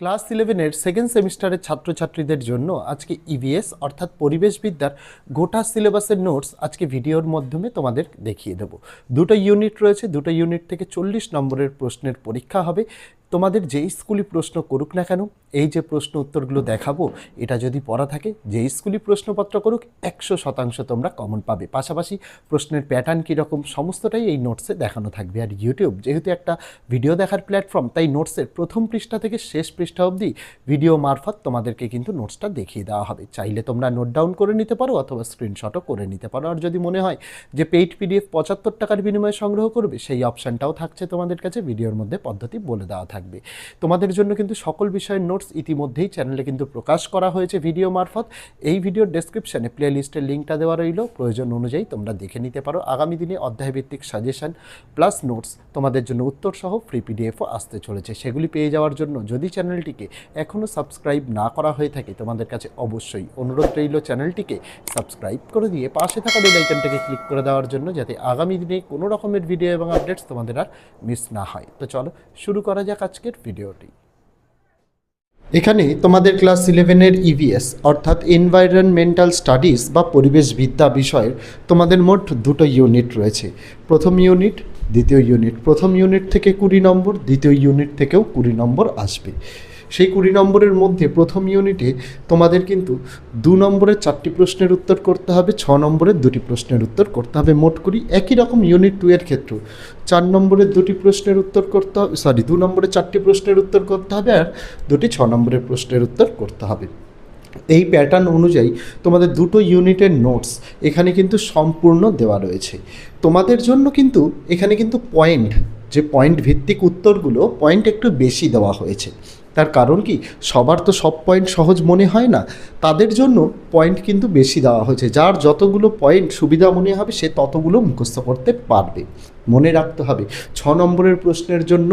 Class ইলেভেনের second সেমিস্টারের ছাত্রছাত্রীদের জন্য আজকে ইভিএস অর্থাৎ পরিবেশবিদ্যার গোটা সিলেবাসের নোটস আজকে ভিডিওর মাধ্যমে তোমাদের দেখিয়ে দেব। দুটো ইউনিট রয়েছে, দুটো ইউনিট থেকে চল্লিশ নম্বরের প্রশ্নের পরীক্ষা হবে। তোমাদের যেই স্কুলই প্রশ্ন করুক না কেন, এই যে প্রশ্ন উত্তরগুলো দেখাবো, এটা যদি পড়া থাকে, যেই স্কুলই প্রশ্নপত্র করুক, একশো শতাংশ তোমরা কমন পাবে। পাশাপাশি প্রশ্নের প্যাটার্ন কীরকম, সমস্তটাই এই নোটসে দেখানো থাকবে। আর ইউটিউব যেহেতু একটা ভিডিও দেখার প্ল্যাটফর্ম তাই নোটসের প্রথম পৃষ্ঠা থেকে শেষ পৃষ্ঠা অবধি ভিডিও মারফত তোমাদেরকে কিন্তু নোটসটা দেখিয়ে দেওয়া হবে। চাইলে তোমরা নোট ডাউন করে নিতে পারো অথবা স্ক্রিনশটও করে নিতে পারো। আর যদি মনে হয় যে পেইড পিডিএফ পঁচাত্তর টাকার বিনিময়ে সংগ্রহ করবে, সেই অপশানটাও থাকছে তোমাদের কাছে ভিডিওর মধ্যে পদ্ধতি বলে দেওয়া থাকবে। তোমাদের জন্য কিন্তু সকল বিষয়ের নোটস ইতিমধ্যেই চ্যানেলে কিন্তু প্রকাশ করা হয়েছে ভিডিও মারফত। এই ভিডিওর ডেসক্রিপশানে প্লে লিস্টের লিঙ্কটা দেওয়া রইল। প্রয়োজন অনুযায়ী তোমরা দেখে নিতে পারো। আগামী দিনে অধ্যায়ভিত্তিক সাজেশন প্লাস নোটস তোমাদের জন্য উত্তর সহ ফ্রি পিডিএফও আসতে চলেছে। সেগুলি পেয়ে যাওয়ার জন্য যদি চ্যানেলটিকে এখনও সাবস্ক্রাইব না করা হয়ে থাকে, তোমাদের কাছে অবশ্যই অনুরোধ রইল চ্যানেলটিকে সাবস্ক্রাইব করে দিয়ে পাশে থাকা বেল আইকনটাকে ক্লিক করে দেওয়ার জন্য যাতে আগামী দিনে কোনো রকমের ভিডিও এবং আপডেটস তোমাদের আর মিস না হয়। তো চলো, শুরু করা যাক আজকের ভিডিওটি। এখানে তোমাদের ক্লাস ইলেভেনের ইভিএস অর্থাৎ এনভায়রনমেন্টাল স্টাডিজ বা পরিবেশবিদ্যা বিষয়ের তোমাদের মোট দুটো ইউনিট রয়েছে। প্রথম ইউনিট, দ্বিতীয় ইউনিট। প্রথম ইউনিট থেকে কুড়ি নম্বর, দ্বিতীয় ইউনিট থেকেও কুড়ি নম্বর আসবে। সেই কুড়ি নম্বরের মধ্যে প্রথম ইউনিটে তোমাদের কিন্তু দু নম্বরের চারটি প্রশ্নের উত্তর করতে হবে, ছ নম্বরের দুটি প্রশ্নের উত্তর করতে হবে। মোট করি একই রকম ইউনিট টু এর ক্ষেত্রেও চার নম্বরের দুটি প্রশ্নের উত্তর করতে হবে সরি দু নম্বরের চারটি প্রশ্নের উত্তর করতে হবে আর দুটি ছ নম্বরের প্রশ্নের উত্তর করতে হবে। এই প্যাটার্ন অনুযায়ী তোমাদের দুটো ইউনিটের নোটস এখানে কিন্তু সম্পূর্ণ দেওয়া রয়েছে। তোমাদের জন্য কিন্তু এখানে কিন্তু পয়েন্ট যে পয়েন্ট ভিত্তিক উত্তরগুলো পয়েন্ট একটু বেশি দেওয়া হয়েছে। তার কারণ কি? সবার তো সব পয়েন্ট সহজ মনে হয় না। তাদের জন্য পয়েন্ট কিন্তু বেশি দেওয়া হয়েছে। যার যতগুলো পয়েন্ট সুবিধা মনে হবে, সে ততগুলো মুখস্থ করতে পারবে। মনে রাখতে হবে। ছ নম্বরের প্রশ্নের জন্য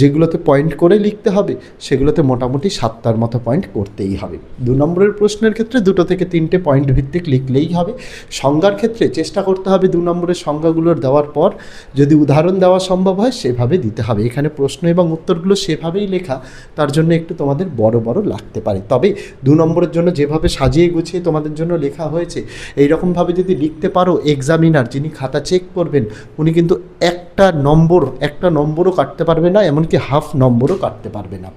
যেগুলোতে পয়েন্ট করে লিখতে হবে, সেগুলোতে মোটামুটি সাতটার মতো পয়েন্ট করতেই হবে। দু নম্বরের প্রশ্নের ক্ষেত্রে দুটো থেকে তিনটে পয়েন্ট ভিত্তিক লিখলেই হবে। সংজ্ঞার ক্ষেত্রে চেষ্টা করতে হবে দু নম্বরের সংজ্ঞাগুলোর দেওয়ার পর যদি উদাহরণ দেওয়া সম্ভব হয়, সেভাবে দিতে হবে। এখানে প্রশ্ন এবং উত্তরগুলো সেভাবেই লেখা, তার জন্য একটু তোমাদের বড় বড় লাগতে পারে। তবে দু নম্বরের জন্য যেভাবে সাজিয়ে গুছিয়ে তোমাদের জন্য লেখা হয়েছে এই রকমভাবে যদি লিখতে পারো এক্সামিনার যিনি খাতা চেক করবেন, উনি কিন্তু একটা নম্বর, একটা নম্বরও কাটতে পারবে না, এমনকি হাফ নম্বরও কাটতে পারবে না।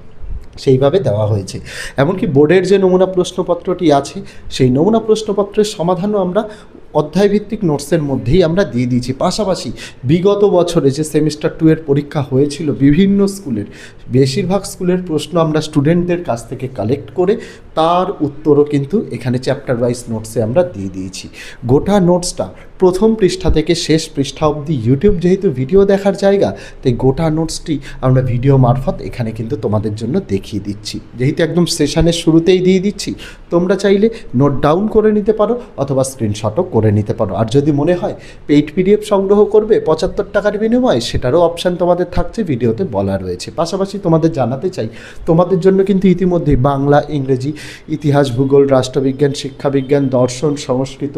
সেইভাবে দেওয়া হয়েছে। এমনকি বোর্ডের যে নমুনা প্রশ্নপত্রটি আছে, সেই নমুনা প্রশ্নপত্রের সমাধানও আমরা অধ্যায়ভিত্তিক নোটসের মধ্যেই আমরা দিয়ে দিয়েছি। পাশাপাশি বিগত বছরে যে সেমিস্টার টু এর পরীক্ষা হয়েছিল বিভিন্ন স্কুলের, বেশিরভাগ স্কুলের প্রশ্ন আমরা স্টুডেন্টদের কাছ থেকে কালেক্ট করে তার উত্তরও কিন্তু এখানে চ্যাপ্টার ওয়াইজ নোটসে আমরা দিয়ে দিয়েছি। গোটা নোটসটা প্রথম পৃষ্ঠা থেকে শেষ পৃষ্ঠা অবধি ইউটিউব যেহেতু ভিডিও দেখার জায়গা, তাই গোটা নোটসটি আমরা ভিডিও মারফত এখানে কিন্তু তোমাদের জন্য দেখিয়ে দিচ্ছি। যেহেতু একদম সেশনের শুরুতেই দিয়ে দিচ্ছি, তোমরা চাইলে নোট ডাউন করে নিতে পারো অথবা স্ক্রিনশটও করে নিতে পারো। আর যদি মনে হয় পেইড পিডিএফ সংগ্রহ করবে, পঁচাত্তর টাকার বিনিময়ে সেটারও অপশান তোমাদের থাকছে ভিডিওতে বলা রয়েছে। পাশাপাশি তোমাদের জানাতে চাই, তোমাদের জন্য কিন্তু ইতিমধ্যেই বাংলা, ইংরেজি ইতিহাস ভূগোল রাষ্ট্রবিজ্ঞান শিক্ষাবিজ্ঞান দর্শন সংস্কৃত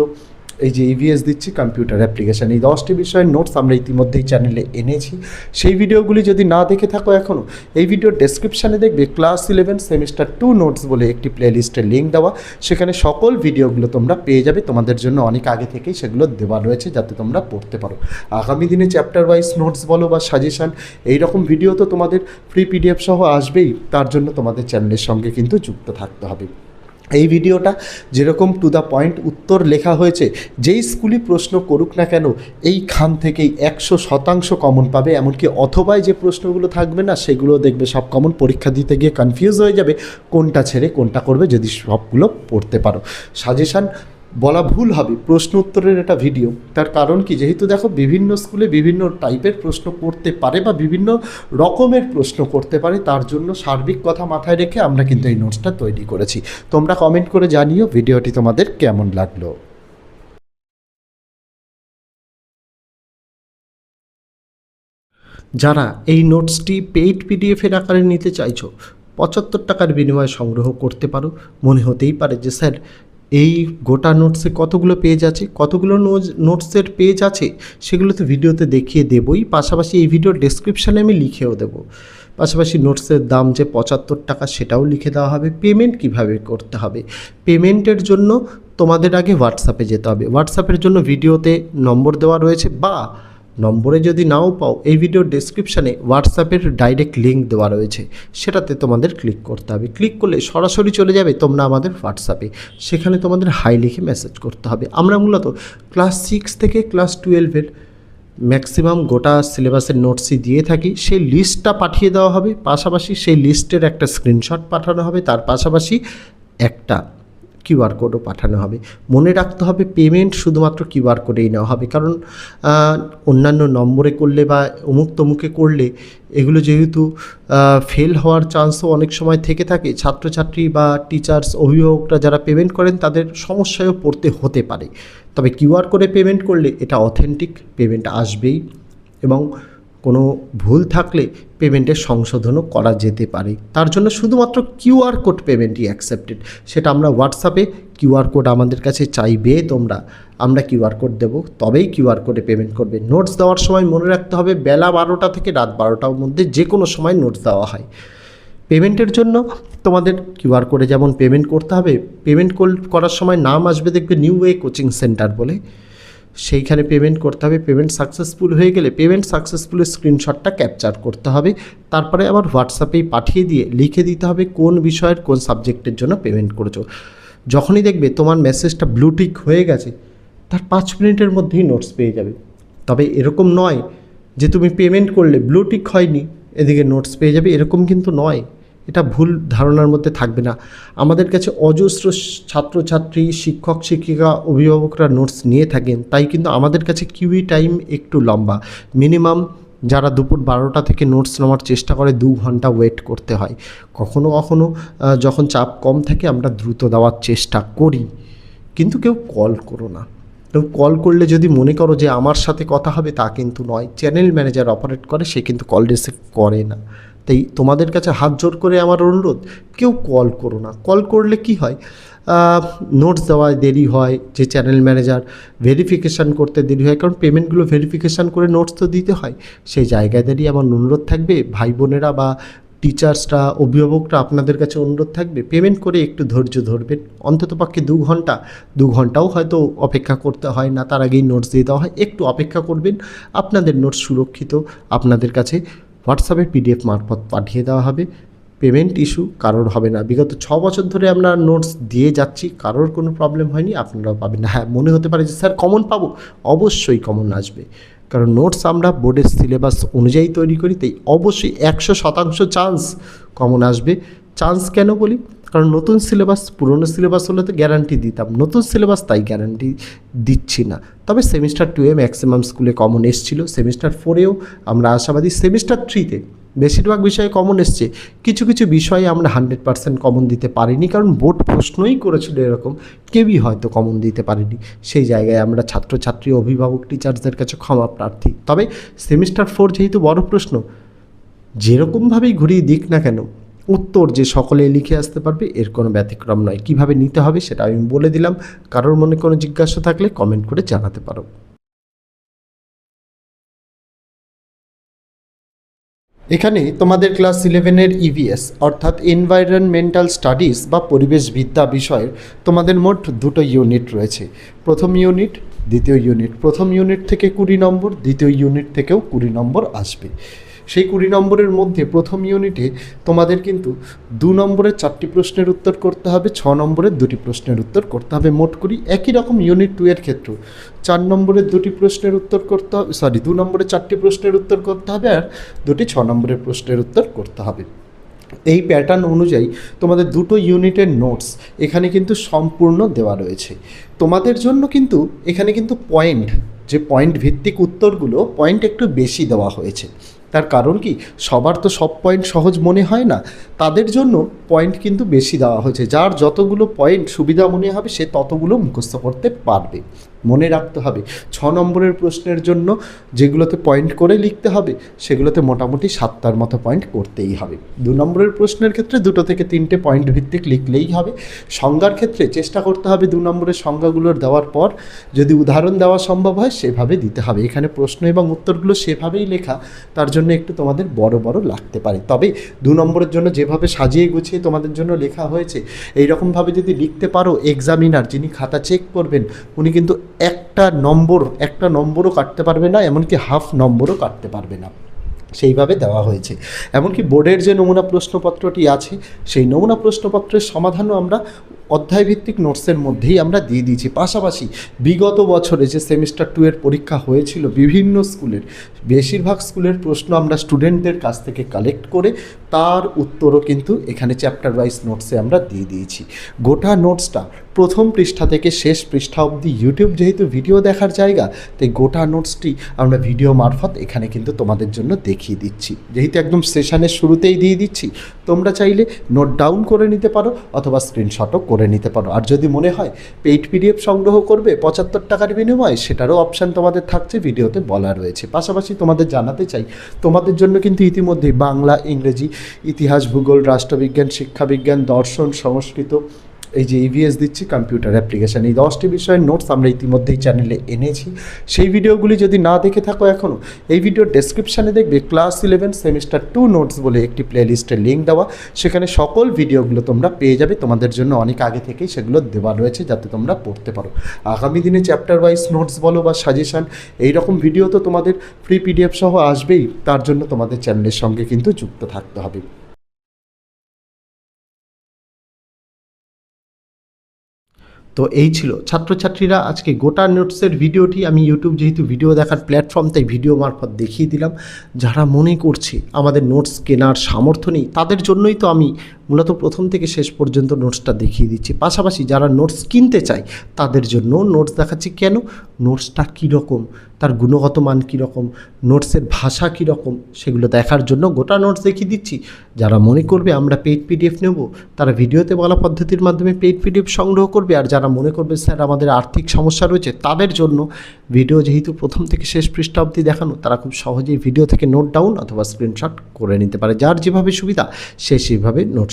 এই যে ইভিএস দিচ্ছি কম্পিউটার অ্যাপ্লিকেশান এই দশটি বিষয়ের নোটস আমরা ইতিমধ্যেই চ্যানেলে এনেছি। সেই ভিডিওগুলি যদি না দেখে থাকো এখনও এই ভিডিওর ডেসক্রিপশানে দেখবে class eleven semester two notes বলে একটি প্লেলিস্টের লিঙ্ক দেওয়া। সেখানে সকল ভিডিওগুলো তোমরা পেয়ে যাবে। তোমাদের জন্য অনেক আগে থেকেই সেগুলো দেওয়া রয়েছে, যাতে তোমরা পড়তে পারো। আগামী দিনে চ্যাপ্টার ওয়াইজ নোটস বলো বা সাজেশান এইরকম ভিডিও তো তোমাদের ফ্রি পিডিএফ সহ আসবেই। তার জন্য তোমাদের চ্যানেলের সঙ্গে কিন্তু যুক্ত থাকতে হবে। এই ভিডিওটা যেরকম টু দ্য পয়েন্ট উত্তর লেখা হয়েছে, যেই স্কুলই প্রশ্ন করুক না কেন এই খান থেকেই একশো শতাংশ কমন পাবে, এমনকি অথবাই যে প্রশ্নগুলো থাকবে না, সেগুলো দেখবে সব কমন পরীক্ষা দিতে গিয়ে কনফিউজ হয়ে যাবে, কোনটা ছেড়ে কোনটা করবে যদি সবগুলো পড়তে পারো। সাজেশান বলা ভুল হবে প্রশ্ন উত্তরের একটা ভিডিও তার কারণ কি? যেহেতু দেখো বিভিন্ন স্কুলে বিভিন্ন টাইপের প্রশ্ন করতে পারে বা বিভিন্ন রকমের প্রশ্ন করতে পারে, তার জন্য সার্বিক কথা মাথায় রেখে আমরা কিন্তু এই নোটসটা তৈরি করেছি। তোমরা কমেন্ট করে জানিও ভিডিওটি তোমাদের কেমন লাগল। যারা এই নোটসটি পেইড পিডিএফের আকারে নিতে চাইছো, পঁচাত্তর টাকার বিনিময়ে সংগ্রহ করতে পারো। মনে হতেই পারে যে, স্যার এই গোটা নোটসে কতগুলো পেজ আছে, কতগুলো নোটসের পেজ আছে সেগুলো তো ভিডিওতে দেখিয়ে দেবই। পাশাপাশি এই ভিডিওর ডেসক্রিপশানে আমি লিখেও দেবো। পাশাপাশি নোটসের দাম যে পঁচাত্তর টাকা সেটাও লিখে দেওয়া হবে। পেমেন্ট কীভাবে করতে হবে? পেমেন্টের জন্য তোমাদের আগে হোয়াটসঅ্যাপে যেতে হবে। হোয়াটসঅ্যাপের জন্য ভিডিওতে নম্বর দেওয়া রয়েছে বা নম্বরে যদি নাও পাও, এই ভিডিওর ডেসক্রিপশানে হোয়াটসঅ্যাপের ডাইরেক্ট লিঙ্ক দেওয়া রয়েছে। সেটাতে তোমাদের ক্লিক করতে হবে। ক্লিক করলে সরাসরি চলে যাবে তোমরা আমাদের হোয়াটসঅ্যাপে সেখানে তোমাদের হাই লিখে মেসেজ করতে হবে। আমরা মূলত ক্লাস সিক্স থেকে ক্লাস টুয়েলভের ম্যাক্সিমাম গোটা সিলেবাসের নোটসই দিয়ে থাকি। সেই লিস্টটা পাঠিয়ে দেওয়া হবে। পাশাপাশি সেই লিস্টের একটা স্ক্রিনশট পাঠানো হবে। তার পাশাপাশি একটা কিউআর কোডও পাঠানো হবে। মনে রাখতে হবে পেমেন্ট শুধুমাত্র কিউআর কোডেই নেওয়া হবে। কারণ অন্যান্য নম্বরে করলে বা অমুক তমুকে করলে এগুলো যেহেতু ফেল হওয়ার চান্সও অনেক সময় থেকে থাকে। ছাত্রছাত্রী বা টিচার্স অভিভাবকরা যারা পেমেন্ট করেন তাদের সমস্যায়ও পড়তে হতে পারে। তবে কিউআর কোডে পেমেন্ট করলে এটা অথেন্টিক পেমেন্ট আসবেই। এবং কোনো ভুল থাকলে পেমেন্টের সংশোধনও করা যেতে পারে। তার জন্য শুধুমাত্র কিউআর কোড পেমেন্টই অ্যাকসেপ্টেড সেটা আমরা হোয়াটসঅ্যাপে কিউআর কোড আমাদের কাছে চাইবে তোমরা। আমরা কিউআর কোড দেবো, তবেই কিউআর কোডে পেমেন্ট করবে। নোটস দেওয়ার সময় মনে রাখতে হবে, বেলা বারোটা থেকে রাত বারোটার মধ্যে যে কোনো সময় নোটস দেওয়া হয়। পেমেন্টের জন্য তোমাদের কিউআর কোডে যেমন পেমেন্ট করতে হবে পেমেন্ট করার সময় নাম আসবে দেখবে নিউ ওয়ে কোচিং সেন্টার বলে। সেইখানে পেমেন্ট করতে হবে পেমেন্ট সাকসেসফুল হয়ে গেলে পেমেন্ট সাকসেসফুলের স্ক্রিনশটটা ক্যাপচার করতে হবে। তারপরে আবার হোয়াটসঅ্যাপেই পাঠিয়ে দিয়ে লিখে দিতে হবে কোন বিষয়ের কোন সাবজেক্টের জন্য পেমেন্ট করেছ। যখনই দেখবে তোমার মেসেজটা ব্লুটিক হয়ে গেছে, তার পাঁচ মিনিটের মধ্যেই নোটস পেয়ে যাবে। তবে এরকম নয় যে তুমি পেমেন্ট করলে ব্লুটিক হয়নি, এদিকে নোটস পেয়ে যাবে, এরকম কিন্তু নয়। এটা ভুল ধারণার মধ্যে থাকবে না। আমাদের কাছে অজস্র ছাত্রছাত্রী, শিক্ষক, শিক্ষিকা, অভিভাবকরা নোটস নিয়ে থাকেন, তাই কিন্তু আমাদের কাছে কিউই টাইম একটু লম্বা। মিনিমাম যারা দুপুর বারোটা থেকে নোটস নেওয়ার চেষ্টা করে, দু ঘণ্টা ওয়েট করতে হয়। কখনো কখনো যখন চাপ কম থাকে, আমরা দ্রুত দেওয়ার চেষ্টা করি। কিন্তু কেউ কল করো না। কল করলে যদি মনে করো যে আমার সাথে কথা হবে, তা কিন্তু নয়। চ্যানেল ম্যানেজার অপারেট করে, সে কিন্তু কল রিসিভ করে না। তাই তোমাদের কাছে হাত জোর করে আমার অনুরোধ, কেউ কল করো না। কল করলে কি হয়? নোটস দেওয়ায় দেরি হয়, যে চ্যানেল ম্যানেজার ভেরিফিকেশান করতে দেরি হয়, কারণ পেমেন্টগুলো ভেরিফিকেশান করে নোটস তো দিতে হয়। সেই জায়গায় আমার অনুরোধ থাকবে, ভাই বোনেরা বা টিচার্সরা অভিভাবকরা আপনাদের কাছে অনুরোধ থাকবে পেমেন্ট করে একটু ধৈর্য ধরবেন। অন্তত পক্ষে দু ঘণ্টা, দু ঘন্টাও হয়তো অপেক্ষা করতে হয় না, তার আগেই নোটস দিয়ে দেওয়া হয়, একটু অপেক্ষা করবেন, আপনাদের নোটস সুরক্ষিত, আপনাদের কাছে হোয়াটসঅ্যাপে পিডিএফ মারফত পাঠিয়ে দেওয়া হবে। পেমেন্ট ইস্যু কারোর হবে না। বিগত ছ বছর ধরে আমরা নোটস দিয়ে যাচ্ছি, কারোর কোনো প্রবলেম হয়নি, আপনারাও পাবেন না। হ্যাঁ মনে হতে পারে যে, স্যার, কমন পাবো? অবশ্যই কমন আসবে। কারণ নোটস আমরা বোর্ডের সিলেবাস অনুযায়ী তৈরি করি, তাই অবশ্যই একশো শতাংশ চান্স কমন আসবে। চান্স কেন বলি? কারণ নতুন সিলেবাস, পুরনো সিলেবাস হলে তো গ্যারান্টি দিতাম। নতুন সিলেবাস তাই গ্যারান্টি দিচ্ছি না। তবে সেমিস্টার টুয়ে ম্যাক্সিমাম স্কুলে কমন এসেছিল। সেমিস্টার ফোরেও আমরা আশাবাদী সেমিস্টার থ্রিতে বেশিরভাগ বিষয়ে কমন এসছে। কিছু কিছু বিষয়ে আমরা হান্ড্রেড পার্সেন্ট কমন দিতে পারিনি কারণ বোর্ড প্রশ্নই করেছিল এরকম। কেউই হয়তো কমন দিতে পারেনি। সেই জায়গায় আমরা ছাত্রছাত্রী, অভিভাবক টিচার্সদের কাছে ক্ষমা প্রার্থী। তবে সেমিস্টার ফোর যেহেতু বড় প্রশ্ন, যেরকমভাবেই ঘুরিয়ে দিক না কেন উত্তর যে সকলে লিখে আসতে পারবে, এর কোনো ব্যতিক্রম নয়। কীভাবে নিতে হবে সেটা আমি বলে দিলাম। কারোর মনে কোনো জিজ্ঞাসা থাকলে কমেন্ট করে জানাতে পারো। এখানে তোমাদের ক্লাস ইলেভেনের ইভিএস অর্থাৎ এনভায়রনমেন্টাল স্টাডিজ বা পরিবেশবিদ্যা বিষয়ের তোমাদের মোট দুটো ইউনিট রয়েছে। প্রথম ইউনিট, দ্বিতীয় ইউনিট। প্রথম ইউনিট থেকে কুড়ি নম্বর, দ্বিতীয় ইউনিট থেকেও কুড়ি নম্বর আসবে। সেই কুড়ি নম্বরের মধ্যে প্রথম ইউনিটে তোমাদের কিন্তু দু নম্বরের চারটি প্রশ্নের উত্তর করতে হবে, ছ নম্বরের দুটি প্রশ্নের উত্তর করতে হবে। মোট কুড়ি একই রকম ইউনিট টু এর ক্ষেত্রেও চার নম্বরের দুটি প্রশ্নের উত্তর করতে হবে সরি দু নম্বরের চারটি প্রশ্নের উত্তর করতে হবে আর দুটি ছ নম্বরের প্রশ্নের উত্তর করতে হবে। এই প্যাটার্ন অনুযায়ী তোমাদের দুটো ইউনিটের নোটস এখানে কিন্তু সম্পূর্ণ দেওয়া রয়েছে। তোমাদের জন্য কিন্তু এখানে কিন্তু পয়েন্ট যে পয়েন্ট ভিত্তিক উত্তরগুলো পয়েন্ট একটু বেশি দেওয়া হয়েছে। তার কারণ কি? সবার তো সব পয়েন্ট সহজ মনে হয় না। তাদের জন্য পয়েন্ট কিন্তু বেশি দেওয়া হয়েছে। যার যতগুলো পয়েন্ট সুবিধা মনে হবে সে ততগুলো মুখস্থ করতে পারবে। মনে রাখতে হবে। ছ নম্বরের প্রশ্নের জন্য যেগুলোতে পয়েন্ট করে লিখতে হবে, সেগুলোতে মোটামুটি সাতটার মতো পয়েন্ট করতেই হবে। দু নম্বরের প্রশ্নের ক্ষেত্রে দুটো থেকে তিনটে পয়েন্ট ভিত্তিক লিখলেই হবে। সংজ্ঞার ক্ষেত্রে চেষ্টা করতে হবে দু নম্বরের সংজ্ঞাগুলোর দেওয়ার পর যদি উদাহরণ দেওয়া সম্ভব হয়, সেভাবে দিতে হবে। এখানে প্রশ্ন এবং উত্তরগুলো সেভাবেই লেখা, তার জন্য একটু তোমাদের বড় বড় লাগতে পারে। তবে দু নম্বরের জন্য যেভাবে সাজিয়ে গুছিয়ে তোমাদের জন্য লেখা হয়েছে, এইরকমভাবে যদি লিখতে পারো এক্সামিনার যিনি খাতা চেক করবেন, উনি কিন্তু একটা নম্বর, একটা নম্বরও কাটতে পারবে না, এমনকি হাফ নম্বরও কাটতে পারবে না। সেইভাবে দেওয়া হয়েছে। এমনকি বোর্ডের যে নমুনা প্রশ্নপত্রটি আছে, সেই নমুনা প্রশ্নপত্রের সমাধানও আমরা অধ্যায়ভিত্তিক নোটসের মধ্যেই আমরা দিয়ে দিয়েছি। পাশাপাশি বিগত বছরে যে সেমিস্টার টু এর পরীক্ষা হয়েছিল বিভিন্ন স্কুলের, বেশিরভাগ স্কুলের প্রশ্ন আমরা স্টুডেন্টদের কাছ থেকে কালেক্ট করে তার উত্তরও কিন্তু এখানে চ্যাপ্টার ওয়াইজ নোটসে আমরা দিয়ে দিয়েছি। গোটা নোটসটা প্রথম পৃষ্ঠা থেকে শেষ পৃষ্ঠা অবধি ইউটিউব যেহেতু ভিডিও দেখার জায়গা, তাই গোটা নোটসটি আমরা ভিডিও মারফত এখানে কিন্তু তোমাদের জন্য দেখিয়ে দিচ্ছি। যেহেতু একদম সেশনের শুরুতেই দিয়ে দিচ্ছি, তোমরা চাইলে নোট ডাউন করে নিতে পারো অথবা স্ক্রিনশটও করে নিতে পারো। আর যদি মনে হয় পেইড পিডিএফ সংগ্রহ করবে, পঁচাত্তর টাকার বিনিময়ে, সেটারও অপশান তোমাদের থাকছে, ভিডিওতে বলা রয়েছে। পাশাপাশি তোমাদের জানাতে চাই, তোমাদের জন্য কিন্তু ইতিমধ্যেই বাংলা, ইংরেজি, ইতিহাস, ভূগোল, রাষ্ট্রবিজ্ঞান, শিক্ষাবিজ্ঞান, দর্শন, সংস্কৃত এই যে ইভিএস দিচ্ছি কম্পিউটার অ্যাপ্লিকেশান এই দশটি বিষয়ের নোটস আমরা ইতিমধ্যেই চ্যানেলে এনেছি। সেই ভিডিওগুলি যদি না দেখে থাকো এখনও এই ভিডিও ডেসক্রিপশানে দেখবে class eleven semester two notes বলে একটি প্লেলিস্টের লিঙ্ক দেওয়া। সেখানে সকল ভিডিওগুলো তোমরা পেয়ে যাবে। তোমাদের জন্য অনেক আগে থেকেই সেগুলো দেওয়া রয়েছে যাতে তোমরা পড়তে পারো। আগামী দিনে চ্যাপ্টার ওয়াইজ নোটস বলো বা সাজেশান এই রকম ভিডিও তো তোমাদের ফ্রি পিডিএফ সহ আসবেই। তার জন্য তোমাদের চ্যানেলের সঙ্গে কিন্তু যুক্ত থাকতে হবে। তো এই ছিল। ছাত্রছাত্রীরা, আজকে গোটা নোটসের ভিডিওটি, আমি ইউটিউব যেহেতু ভিডিও দেখার প্ল্যাটফর্ম তাই ভিডিও মারফত দেখিয়ে দিলাম। যারা মনে করছে আমাদের নোটস কেনার সামর্থ্য নেই, তাদের জন্যই তো আমি মূলত প্রথম থেকে শেষ পর্যন্ত নোটসটা দেখিয়ে দিচ্ছি। পাশাপাশি যারা নোটস কিনতে চায়, তাদের জন্য নোটস দেখাচ্ছি কেন? নোটসটা কীরকম? তার গুণগত মান কীরকম? নোটসের ভাষা কীরকম? সেগুলো দেখার জন্য গোটা নোটস দেখিয়ে দিচ্ছি। যারা মনে করবে আমরা পেইড পিডিএফ নেব, তারা ভিডিওতে বলা পদ্ধতির মাধ্যমে পেইড পিডিএফ সংগ্রহ করবে। আর যারা মনে করবে, স্যার, আমাদের আর্থিক সমস্যা রয়েছে, তাদের জন্য ভিডিও যেহেতু প্রথম থেকে শেষ পৃষ্ঠা অবধি দেখানো, তারা খুব সহজেই ভিডিও থেকে নোট ডাউন অথবা স্ক্রিনশট করে নিতে পারে। যার যেভাবে সুবিধা, সে সেভাবে নোট